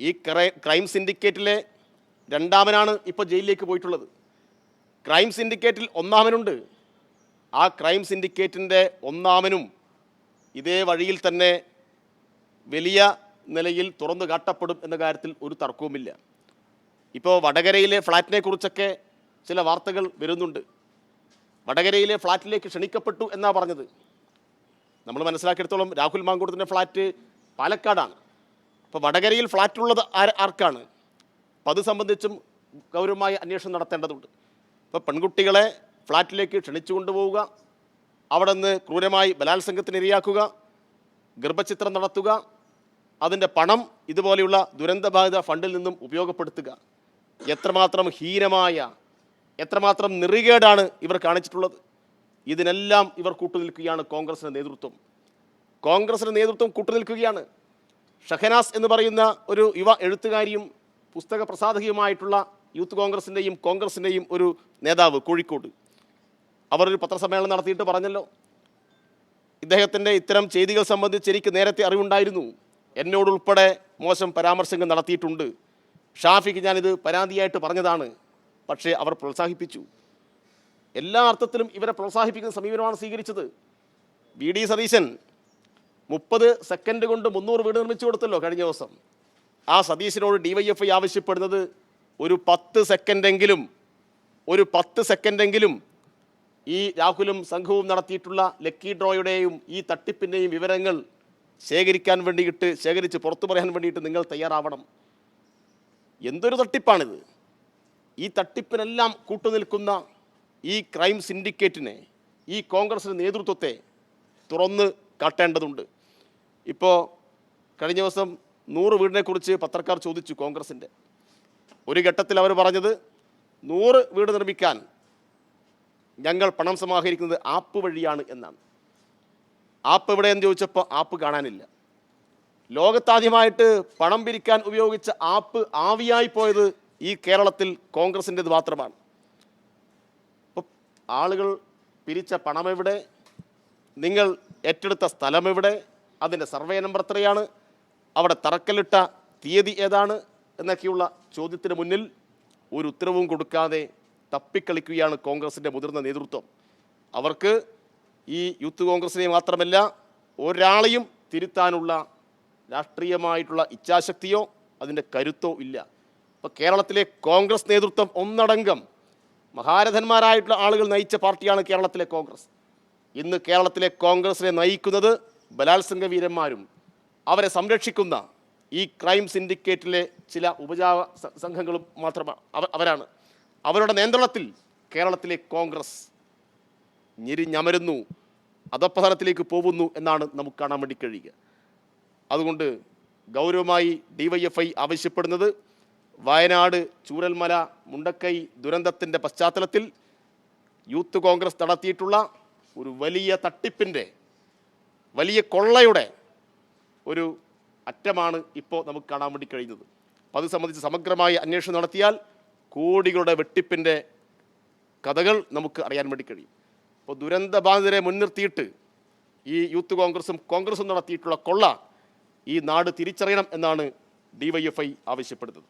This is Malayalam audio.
ഈ ക്രൈം സിൻഡിക്കേറ്റിലെ രണ്ടാമനാണ് ഇപ്പോൾ ജയിലിലേക്ക് പോയിട്ടുള്ളത്. ക്രൈം സിൻഡിക്കേറ്റിൽ ഒന്നാമനുണ്ട്. ആ ക്രൈം സിൻഡിക്കേറ്റിന്റെ ഒന്നാമനും ഇതേ വഴിയിൽ തന്നെ വലിയ നിലയിൽ തുറന്നു കാട്ടപ്പെടും എന്ന കാര്യത്തിൽ ഒരു തർക്കവുമില്ല. ഇപ്പോൾ വടകരയിലെ ഫ്ലാറ്റിനെ കുറിച്ചൊക്കെ ചില വാർത്തകൾ വരുന്നുണ്ട്. വടകരയിലെ ഫ്ലാറ്റിലേക്ക് ക്ഷണിക്കപ്പെട്ടു എന്നാണ് പറഞ്ഞത്. നമ്മൾ മനസ്സിലാക്കിയെടുത്തോളം രാഹുൽ മാങ്കൂട്ടത്തിന്റെ ഫ്ലാറ്റ് പാലക്കാടാണ്. അപ്പോൾ വടകരയിൽ ഫ്ലാറ്റുള്ളത് ആർ ആർക്കാണ്? അപ്പം അത് സംബന്ധിച്ചും ഗൗരവമായി അന്വേഷണം നടത്തേണ്ടതുണ്ട്. ഇപ്പോൾ പെൺകുട്ടികളെ ഫ്ലാറ്റിലേക്ക് ക്ഷണിച്ചു കൊണ്ടുപോവുക അവിടെ നിന്ന് ക്രൂരമായി ബലാത്സംഗത്തിന് ഇരയാക്കുക ഗർഭചിത്രം നടത്തുക അതിന്റെ പണം ഇതുപോലെയുള്ള ദുരന്തബാധിത ഫണ്ടിൽ നിന്നും ഉപയോഗപ്പെടുത്തുക. എത്രമാത്രം ഹീനമായ എത്രമാത്രം നിറികേടാണ് ഇവർ കാണിച്ചിട്ടുള്ളത്. ഇതിനെല്ലാം ഇവർ കൂട്ടുനിൽക്കുകയാണ് കോൺഗ്രസിന്റെ നേതൃത്വം. കോൺഗ്രസിന്റെ നേതൃത്വം കൂട്ടുനിൽക്കുകയാണ്. ഷഹനാസ് എന്ന് പറയുന്ന ഒരു യുവ എഴുത്തുകാരിയും പുസ്തക പ്രസാധകയുമായിട്ടുള്ള യൂത്ത് കോൺഗ്രസിന്റെയും കോൺഗ്രസിന്റെയും ഒരു നേതാവ് കോഴിക്കോട്. അവർ ഒരു പത്രസമ്മേളനം നടത്തിയിട്ട് പറഞ്ഞല്ലോ ഇദ്ദേഹത്തിന്റെ ഇത്തരം ചെയ്തികൾ സംബന്ധിച്ച് എനിക്ക് നേരത്തെ അറിവുണ്ടായിരുന്നു. എന്നോടുൾപ്പെടെ മോശം പരാമർശങ്ങൾ നടത്തിയിട്ടുണ്ട്. ഷാഫിക്ക് ഞാനിത് പരാതിയായിട്ട് പറഞ്ഞതാണ്. പക്ഷേ അവർ പ്രോത്സാഹിപ്പിച്ചു. എല്ലാ അർത്ഥത്തിലും ഇവരെ പ്രോത്സാഹിപ്പിക്കുന്ന സമീപനമാണ് സ്വീകരിച്ചത്. വി. ഡി. സതീശൻ മുപ്പത് സെക്കൻഡ് കൊണ്ട് മുന്നൂറ് വീട് നിർമ്മിച്ചു കൊടുത്തല്ലോ കഴിഞ്ഞ ദിവസം. ആ സതീശനോട് ഡിവൈഎഫ്ഐ ആവശ്യപ്പെടുന്നത് ഒരു പത്ത് സെക്കൻഡെങ്കിലും ഒരു പത്ത് സെക്കൻഡെങ്കിലും ഈ രാഹുലും സംഘവും നടത്തിയിട്ടുള്ള ലക്കി ഡ്രോയുടെയും ഈ തട്ടിപ്പിന്റെയും വിവരങ്ങൾ ശേഖരിക്കാൻ വേണ്ടിയിട്ട് ശേഖരിച്ച് പുറത്തു പറയാൻ വേണ്ടിയിട്ട് നിങ്ങൾ തയ്യാറാവണം. എന്തൊരു തട്ടിപ്പാണിത്? ഈ തട്ടിപ്പിനെല്ലാം കൂട്ടുനിൽക്കുന്ന ഈ ക്രൈം സിൻഡിക്കേറ്റിനെ ഈ കോൺഗ്രസിന്റെ നേതൃത്വത്തെ തുറന്ന് കാട്ടേണ്ടതുണ്ട്. ഇപ്പോൾ കഴിഞ്ഞ ദിവസം നൂറ് വീടിനെക്കുറിച്ച് പത്രക്കാർ ചോദിച്ചു കോൺഗ്രസിന്റെ ഒരു ഘട്ടത്തിൽ അവർ പറഞ്ഞത് നൂറ് വീട് നിർമ്മിക്കാൻ ഞങ്ങൾ പണം സമാഹരിക്കുന്നത് ആപ്പ് വഴിയാണ് എന്നാണ്. ആപ്പ് എവിടെയെന്ന് ചോദിച്ചപ്പോൾ ആപ്പ് കാണാനില്ല. ലോകത്താദ്യമായിട്ട് പണം പിരിക്കാൻ ഉപയോഗിച്ച ആപ്പ് ആവിയായി പോയത് ഈ കേരളത്തിൽ കോൺഗ്രസിന്റെത് മാത്രമാണ്. അപ്പോൾ ആളുകൾ പിരിച്ച പണം എവിടെ നിങ്ങൾ ഏറ്റെടുത്ത സ്ഥലം എവിടെ അതിന്റെ സർവേ നമ്പർ എത്രയാണ്? അവിടെ തറക്കല്ലിട്ട തീയതി ഏതാണ്? എന്നൊക്കെയുള്ള ചോദ്യത്തിന് മുന്നിൽ ഒരു ഉത്തരവും കൊടുക്കാതെ തപ്പിക്കളിക്കുകയാണ് കോൺഗ്രസിന്റെ മുതിർന്ന നേതൃത്വം. അവർക്ക് ഈ യൂത്ത് കോൺഗ്രസിനെ മാത്രമല്ല ഒരാളെയും തിരുത്താനുള്ള രാഷ്ട്രീയമായിട്ടുള്ള ഇച്ഛാശക്തിയോ അതിന്റെ കരുത്തോ ഇല്ല. ഇപ്പോൾ കേരളത്തിലെ കോൺഗ്രസ് നേതൃത്വം ഒന്നടങ്കം മഹാരഥന്മാരായിട്ടുള്ള ആളുകൾ നയിച്ച പാർട്ടിയാണ് കേരളത്തിലെ കോൺഗ്രസ്. ഇന്ന് കേരളത്തിലെ കോൺഗ്രസിനെ നയിക്കുന്നത് ബലാത്സംഗ വീരന്മാരും അവരെ സംരക്ഷിക്കുന്ന ഈ ക്രൈം സിൻഡിക്കേറ്റിലെ ചില ഉപജാവ സംഘങ്ങളും മാത്രമാണ് അവ- അവരാണ്. അവരുടെ നിയന്ത്രണത്തിൽ കേരളത്തിലെ കോൺഗ്രസ് ഞെരിഞ്ഞമരുന്നു. അധപ്പതനത്തിലേക്ക് പോകുന്നു എന്നാണ് നമുക്ക് കാണാൻ വേണ്ടി കഴിയുക. അതുകൊണ്ട് ഗൗരവമായി ഡിവൈഎഫ്ഐ ആവശ്യപ്പെടുന്നത് വയനാട് ചൂരൽമല മുണ്ടക്കൈ ദുരന്തത്തിന്റെ പശ്ചാത്തലത്തിൽ യൂത്ത് കോൺഗ്രസ് നടത്തിയിട്ടുള്ള ഒരു വലിയ തട്ടിപ്പിന്റെ വലിയ കൊള്ളയുടെ ഒരു അറ്റമാണ് ഇപ്പോൾ നമുക്ക് കാണാൻ വേണ്ടി കഴിയുന്നത്. അപ്പോൾ അത് സംബന്ധിച്ച് സമഗ്രമായ അന്വേഷണം നടത്തിയാൽ കോടികളുടെ വെട്ടിപ്പിന്റെ കഥകൾ നമുക്ക് അറിയാൻ വേണ്ടി കഴിയും. അപ്പോൾ ദുരന്ത ബാധിതരെ മുൻനിർത്തിയിട്ട് ഈ യൂത്ത് കോൺഗ്രസും കോൺഗ്രസും നടത്തിയിട്ടുള്ള കൊള്ള ഈ നാട് തിരിച്ചറിയണം എന്നാണ് ഡിവൈഎഫ്ഐ ആവശ്യപ്പെടുന്നത്.